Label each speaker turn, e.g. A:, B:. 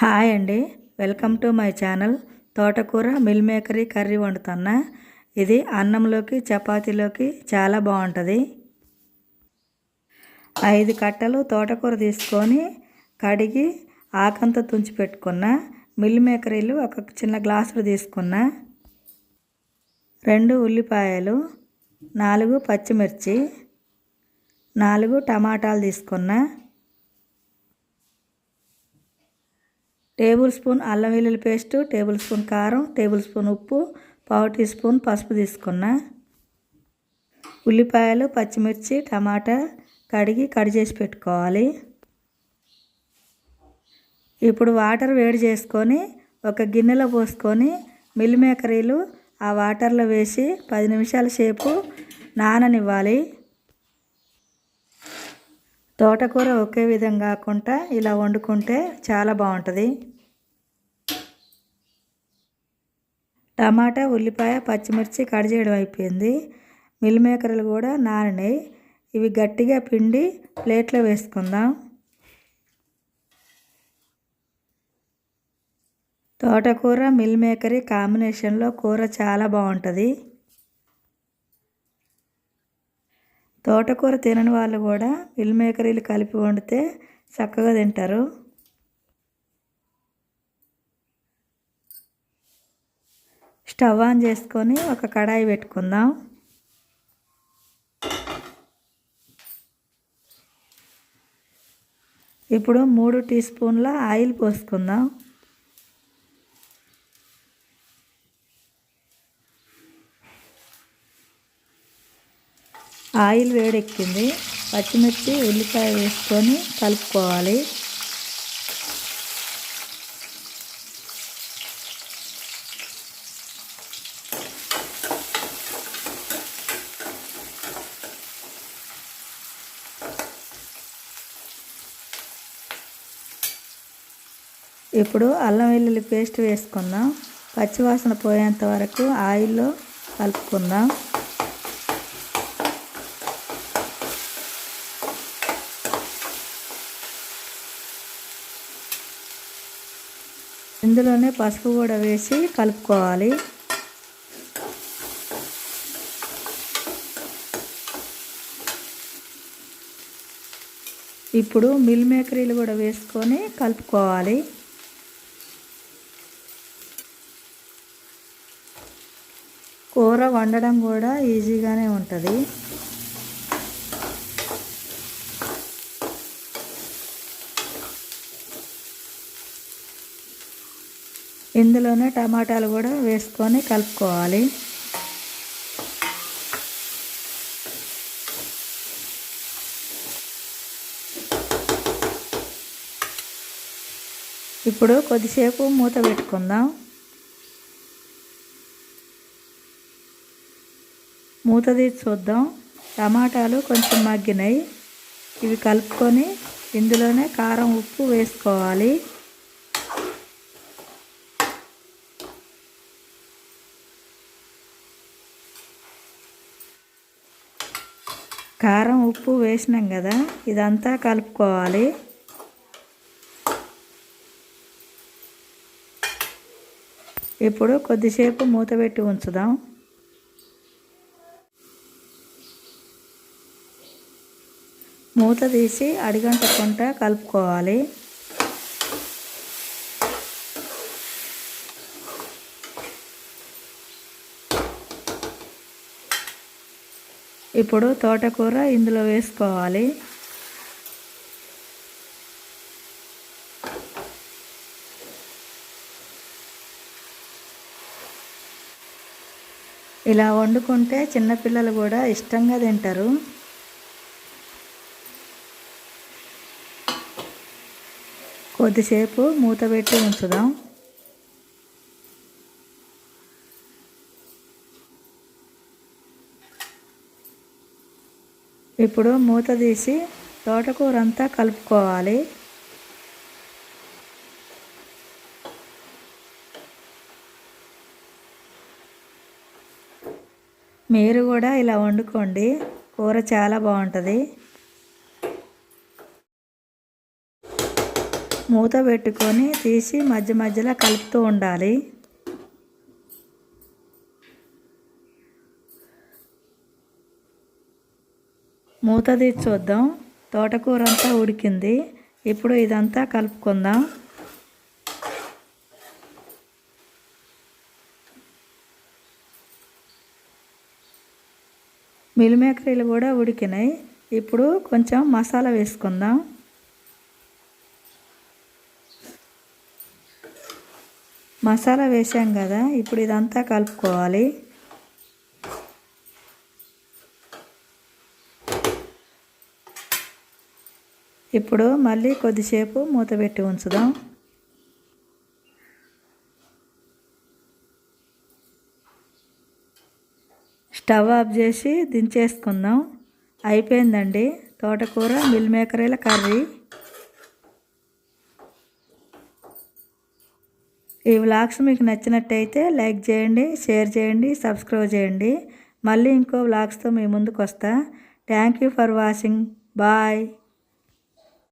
A: Hi అండి. Welcome to my channel. తోటకూర meal maker curry వండుతున్నా. ఇది అన్నంలోకి చపాతీలోకి చాలా బాగుంటుంది. ఐదు కట్టలు తోటకూర తీసుకొని కడిగి ఆకంతా తుంచి పెట్టుకున్న. మిల్ మేకరీలు ఒక చిన్న గ్లాసులు తీసుకున్న. రెండు ఉల్లిపాయలు నాలుగు పచ్చిమిర్చి నాలుగు టమాటాలు తీసుకున్నా. టేబుల్ స్పూన్ అల్లం వెల్లుల్లి పేస్టు టేబుల్ స్పూన్ కారం టేబుల్ స్పూన్ ఉప్పు పావు టీ స్పూన్ పసుపు తీసుకున్నా. ఉల్లిపాయలు పచ్చిమిర్చి టమాటా కడిగి కడి చేసి పెట్టుకోవాలి. ఇప్పుడు వాటర్ వేడి చేసుకొని ఒక గిన్నెలో పోసుకొని మిల్ మేకరీలు ఆ వాటర్లో వేసి పది నిమిషాల సేపు నాననివ్వాలి. తోటకూర ఒకే విధంగా కాకుండా ఇలా వండుకుంటే చాలా బాగుంటుంది. టమాటా ఉల్లిపాయ పచ్చిమిర్చి కట్ చేయడం అయిపోయింది. మిల్ మేకర్లు కూడా నానినాయి. ఇవి గట్టిగా పిండి ప్లేట్లో వేసుకుందాం. తోటకూర మిల్ మేకరి కాంబినేషన్లో కూర చాలా బాగుంటుంది. తోటకూర తినని వాళ్ళు కూడా మిల్ మేకరీలు కలిపి వండితే చక్కగా తింటారు. స్టవ్ ఆన్ చేసుకొని ఒక కడాయి పెట్టుకుందాం. ఇప్పుడు మూడు టీ స్పూన్ల ఆయిల్ పోసుకుందాం. ఆయిల్ వేడెక్కింది. పచ్చిమిర్చి ఉల్లిపాయ వేసుకొని కలుపుకోవాలి. ఇప్పుడు అల్లం వెల్లుల్లి పేస్ట్ వేసుకుందాం. పచ్చివాసన పోయేంత వరకు ఆయిల్లో కలుపుకుందాం. ఇందులోనే పసుపు కూడా వేసి కలుపుకోవాలి. ఇప్పుడు మిల్ మేకరీలు కూడా వేసుకొని కలుపుకోవాలి. కూర వండడం కూడా ఈజీగానే ఉంటుంది. ఇందులోనే టమాటాలు కూడా వేసుకొని కలుపుకోవాలి. ఇప్పుడు కొద్దిసేపు మూత పెట్టుకుందాం. మూత తీసి చూద్దాం. టమాటాలు కొంచెం మగ్గినాయి. ఇవి కలుపుకొని ఇందులోనే కారం ఉప్పు వేసుకోవాలి. కారం ఉప్పు వేసినాం కదా ఇదంతా కలుపుకోవాలి. ఇప్పుడు కొద్దిసేపు మూత పెట్టి ఉంచుదాం. మూత తీసి అడిగంటకుండా కలుపుకోవాలి. ఇప్పుడు తోటకూర ఇందులో వేసుకోవాలి. ఇలా వండుకుంటే చిన్నపిల్లలు కూడా ఇష్టంగా తింటారు. కొద్దిసేపు మూత పెట్టి ఉంచుదాం. ఇప్పుడు మూత తీసి తోటకూర అంతా కలుపుకోవాలి. మీరు కూడా ఇలా వండుకోండి. కూర చాలా బాగుంటుంది. మూత పెట్టుకొని తీసి మధ్య మధ్యలో కలుపుతూ ఉండాలి. మూత తీసి చూద్దాం. తోటకూర అంతా ఉడికింది. ఇప్పుడు ఇదంతా కలుపుకుందాం. మిల్మేకరీలు కూడా ఉడికినాయి. ఇప్పుడు కొంచెం మసాలా వేసుకుందాం. మసాలా వేసాం కదా. ఇప్పుడు ఇదంతా కలుపుకోవాలి. ఇప్పుడు మళ్ళీ కొద్దిసేపు మూత పెట్టి ఉంచుదాం. స్టవ్ ఆఫ్ చేసి దించేసుకుందాం. అయిపోయిందండి తోటకూర మిల్ మేకరీల కర్రీ. ఈ వ్లాగ్స్ మీకు నచ్చినట్టయితే లైక్ చేయండి షేర్ చేయండి సబ్స్క్రైబ్ చేయండి. మళ్ళీ ఇంకో వ్లాగ్స్తో మీ ముందుకు వస్తా thank you for watching. Bye.